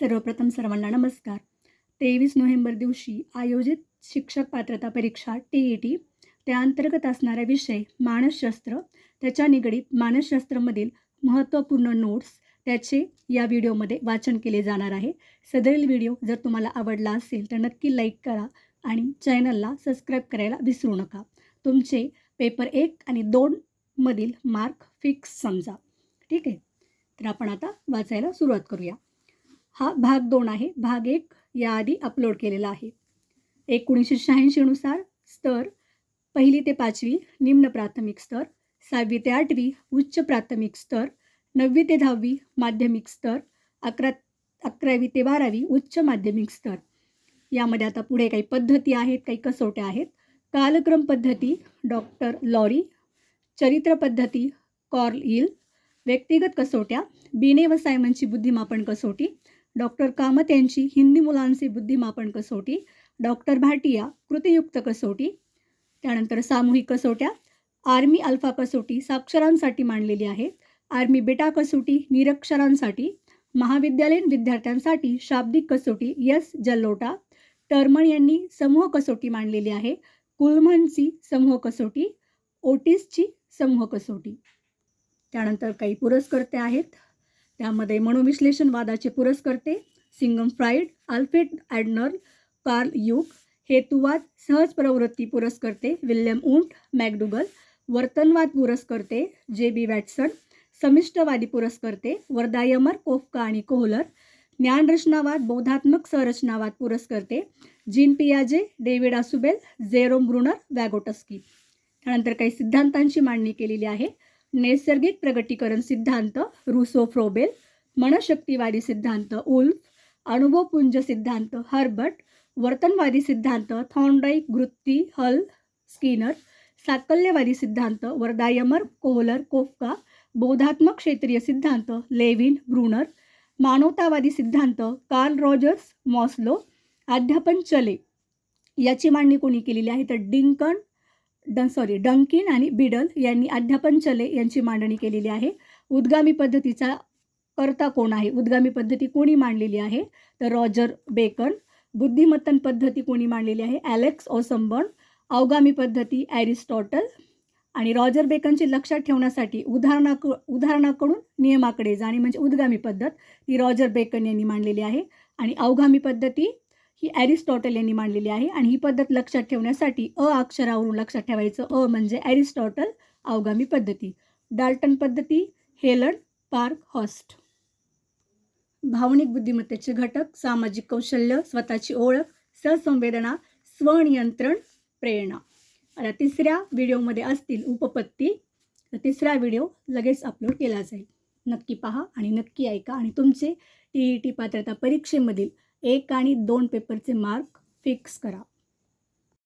सर्वप्रथम सर्वांना नमस्कार. तेवीस नोव्हेंबर दिवशी आयोजित शिक्षक पात्रता परीक्षा टी ई टी त्या अंतर्गत असणारा विषय मानसशास्त्र त्याच्या निगडीत मानसशास्त्रमधील महत्त्वपूर्ण नोट्स त्याचे या व्हिडिओमध्ये वाचन केले जाणार आहे. सदरील व्हिडिओ जर तुम्हाला आवडला असेल तर नक्की लाईक करा आणि चॅनलला सबस्क्राईब करायला विसरू नका. तुमचे पेपर एक आणि दोनमधील मार्क फिक्स समजा. ठीक आहे? तर आपण आता वाचायला सुरुवात करूया. हा भाग दोन आहे. भाग एक याआधी अपलोड केलेला आहे. एकोणीसशे शहाऐंशीनुसार स्तर पहिली ते पाचवी निम्न प्राथमिक स्तर सहावी ते आठवी उच्च प्राथमिक स्तर नववी ते दहावी माध्यमिक स्तर अकरा अकरावी ते बारावी उच्च माध्यमिक स्तर. यामध्ये आता पुढे काही पद्धती आहेत काही कसोट्या आहेत. कालक्रम पद्धती डॉक्टर लॉरी. चरित्र पद्धती कॉर्ल इल व्यक्तिगत कसोट्या बिने व सायमनची बुद्धिमापन कसोटी. डॉक्टर कामत यांची हिंदी मुलांचे बुद्धिमापन कसोटी डॉक्टर भाटिया कृतीयुक्त कसोटी त्यानंतर सामूहिक कसोट्या आर्मी अल्फा कसोटी साक्षरांसाठी मांडलेली आहे आर्मी बेटा कसोटी निरक्षरांसाठी महाविद्यालयीन विद्यार्थ्यांसाठी शाब्दिक कसोटी यस जल्लोटा टर्मन यांनी समूह कसोटी मांडलेली आहे. कुलमनची समूह कसोटी ओटिसची समूह कसोटी. त्यानंतर काही पुरस्कर्ते आहेत. त्यामध्ये मनोविश्लेषणवादाचे पुरस्कर्ते Sigmund Freud Alfred Adler Carl युक हेतुवाद सहज प्रवृत्ती पुरस्कर्ते विल्यम उंट मॅकडुगल वर्तनवाद पुरस्कर्ते जे बी वॅटसन समिष्टवादी पुरस्कर्ते वर्दायमर कोफका आणि कोहलर ज्ञानरचनावाद बौद्धात्मक संरचनावाद पुरस्कर्ते Jean पियाजे David Ausubel Jerome Bruner Vygotsky. त्यानंतर काही सिद्धांतांची मांडणी केलेली आहे. नैसर्गिक प्रगटीकरण सिद्धांत रुसो फ्रोबेल मनशक्तिवादी सिद्धांत उल्फ अनुभवपुंज सिद्धांत हर्बर्ट वर्तनवादी सिद्धांत थॉन्डाईक वृत्ती हल स्किनर साकल्यवादी सिद्धांत वर्दायमर कोहलर कोफका बौद्धात्मक क्षेत्रीय सिद्धांत लेविन ब्रुनर मानवतावादी सिद्धांत कार्ल रॉजर्स मॉस्लो अध्यापन चले याची मांडणी कोणी केलेली आहे? तर डिंकन ड सॉरी डंकिन आणि बिडल यांनी अध्यापन चले यांची मांडणी केलेली आहे. उद्गामी पद्धतीचा कर्ता कोण आहे? उद्गामी पद्धती कोणी मांडलेली आहे? तर रॉजर बेकन. बुद्धिमत्तन पद्धती कोणी मांडलेली आहे? ॲलेक्स ओसंबर्न. अवगामी पद्धती ॲरिस्टॉटल. आणि रॉजर बेकनची लक्षात ठेवण्यासाठी उदाहरणाक उदाहरणाकडून नियमाकडे जाणे म्हणजे उद्गामी पद्धत ती रॉजर बेकन यांनी मांडलेली आहे. आणि अवगामी पद्धती ही ॲरिस्टॉटल यांनी मांडलेली आहे आणि ही पद्धत लक्षात ठेवण्यासाठी अ अक्षरावरून लक्षात ठेवायचं अ म्हणजे ॲरिस्टॉटल अवगामी पद्धती. डाल्टन पद्धती हेलन पार्क हॉस्ट. भावनिक बुद्धिमत्तेचे घटक सामाजिक कौशल्य स्वतःची ओळख सहसंवेदना स्वनियंत्रण प्रेरणा. आता तिसऱ्या व्हिडिओमध्ये असतील उपपत्ती. तर तिसरा व्हिडिओ लगेच अपलोड केला जाईल. नक्की पहा आणि नक्की ऐका आणि तुमचे टी ई टी पात्रता परीक्षेमधील एक आणि दोन पेपरचे मार्क फिक्स करा.